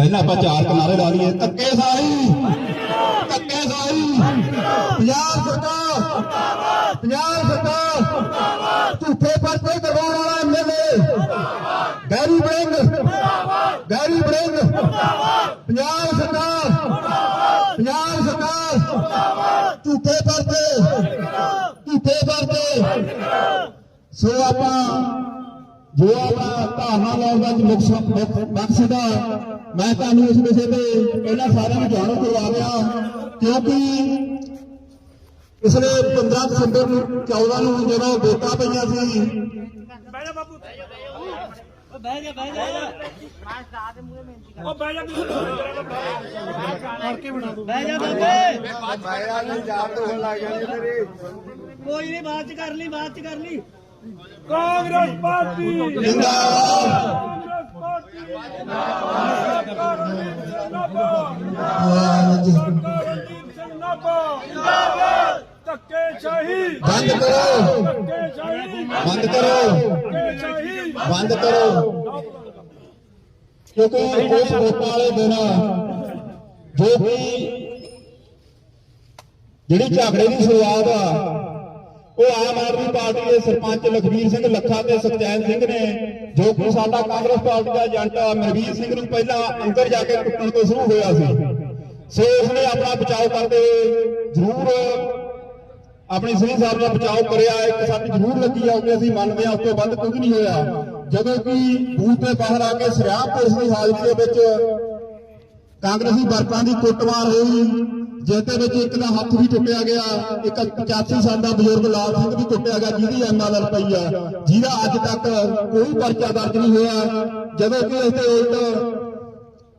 ਪਹਿਲਾਂ ਆਪਾਂ ਚਾਰ ਕਿਨਾਰੇ ਲਾ ਲਈਏ ਧੱਕੇ ਸਾਈ। ਧੱਕੇ ਸਾਈ। ਪੰਜਾਬ ਸਰਕਾਰ। ਪੰਜਾਬ ਸਰਕਾਰ। ਝੂਠੇ ਪਰਚੇ ਕਰਵਾਉਣ ਵਾਲਾ MLA Garry Birring. Garry Birring. Punjab ਸਰਕਾਰ। ਪੰਜਾਬ ਸਰਕਾਰ। ਝੂਠੇ ਪਰਚੇ। ਝੂਠੇ ਪਰਚੇ। ਸੋ ਆਪਾਂ ਜੋ ਆਪਣਾ ਧਾਰਨਾ ਲਾਉਣ ਦਾ ਮਕਸਦ ਆ ਮੈਂ ਤੁਹਾਨੂੰ ਇਸ ਵਿਸ਼ੇ ਤੇ ਪਹਿਲਾਂ ਸਾਰਿਆਂ ਨੂੰ ਜਾਣੂ ਕਰਵਾ ਦਿਆਂ ਕਿਉਂਕਿ ਪਿਛਲੇ 15 ਦਸੰਬਰ ਨੂੰ 14 ਨੂੰ ਜਦੋਂ ਵੋਟਾਂ ਪਈਆਂ ਸੀ ਬਹਿ ਜਾ ਬਾਪੂ ਉਹ ਬਹਿ ਜਾ ਬਹਿ ਜਾ ਉਹ ਬਹਿ ਜਾ ਤੂੰ ਬਹਿ ਜਾ ਬਾਬੇ। ਕੋਈ ਨਹੀਂ ਬਾਅਦ ਚ ਕਰ ਲਈ ਬਾਅਦ ਚ ਕਰ ਲਈ। ਕਾਂਗਰਸ ਪਾਰਟੀ ਜਿੰਦਾਬਾਦ ਕਾਂਗਰਸ ਪਾਰਟੀ ਰਣਜੀਤ ਸਿੰਘ ਨਾਭਾ ਧੱਕੇ ਸ਼ਾਹੀ ਬੰਦ ਕਰੋ। ਧੱਕੇ ਸ਼ਾਹੀ ਬੰਦ ਕਰੋ। ਧੱਕੇ ਸ਼ਾਹੀ ਬੰਦ ਕਰੋ। ਕਿਉਂਕਿ ਉਸ ਵੋਟਾਂ ਵਾਲੇ ਦਿਨ ਜੋ ਕਿ ਜਿਹੜੀ ਝਗੜੇ ਦੀ ਸ਼ੁਰੂਆਤ ਆ ਉਹ ਆਮ ਆਦਮੀ ਪਾਰਟੀ ਦੇ ਸਰਪੰਚ ਲਖਵੀਰ ਸਿੰਘ ਲੱਖਾ ਤੇ ਸਤਿਆਨ ਸਿੰਘ ਨੇ, ਜੋ ਕਿ ਸਾਡਾ ਕਾਂਗਰਸ ਪਾਰਟੀ ਦਾ ਏਜੰਟ ਮਨਵੀਰ ਸਿੰਘ ਨੂੰ ਪਹਿਲਾਂ ਅੰਦਰ ਜਾ ਕੇ ਟੁੱਟਣ ਤੋਂ ਸ਼ੁਰੂ ਹੋਇਆ ਸੀ। ਸੋ ਉਸਨੇ ਆਪਣਾ ਬਚਾਅ ਕਰਦੇ ਜ਼ਰੂਰ ਆਪਣੀ ਸ੍ਰੀ ਸਾਹਿਬ ਦਾ ਬਚਾਅ ਕਰਿਆ। ਇੱਕ ਸੱਟ ਜ਼ਰੂਰ ਲੱਗੀ ਆ ਕਿ ਅਸੀਂ ਮੰਨਦੇ ਹਾਂ, ਉਸ ਤੋਂ ਵੱਧ ਕੁਝ ਨਹੀਂ ਹੋਇਆ। ਜਦੋਂ ਕਿ ਬੂਥ ਦੇ ਬਾਹਰ ਆ ਕੇ ਸਰਿਆਮ ਪੁਲਿਸ ਦੀ ਹਾਜ਼ਰੀ ਦੇ ਵਿੱਚ ਕਾਂਗਰਸੀ ਵਰਕਰਾਂ ਦੀ ਕੁੱਟਮਾਰ ਹੋਈ। ਜਿਸ ਦੇ ਵਿੱਚ ਇੱਕ ਦਾ ਹੱਥ ਵੀ ਟੁੱਟਿਆ ਗਿਆ, ਇੱਕ 85 ਸਾਲ ਦਾ ਬਜ਼ੁਰਗ ਲਾਲ ਸਿੰਘ ਵੀ ਟੁੱਟਿਆ ਗਿਆ, ਜਿਹਦੀ ਐਮਐਲਆਰ ਪਈ ਆ, ਜਿਹਦਾ ਅੱਜ ਤੱਕ ਕੋਈ ਪਰਚਾ ਦਰਜ ਨਹੀਂ ਹੋਇਆ, ਜਦੋਂ ਕਿ ਇਸ ਦੇ ਉਲਟ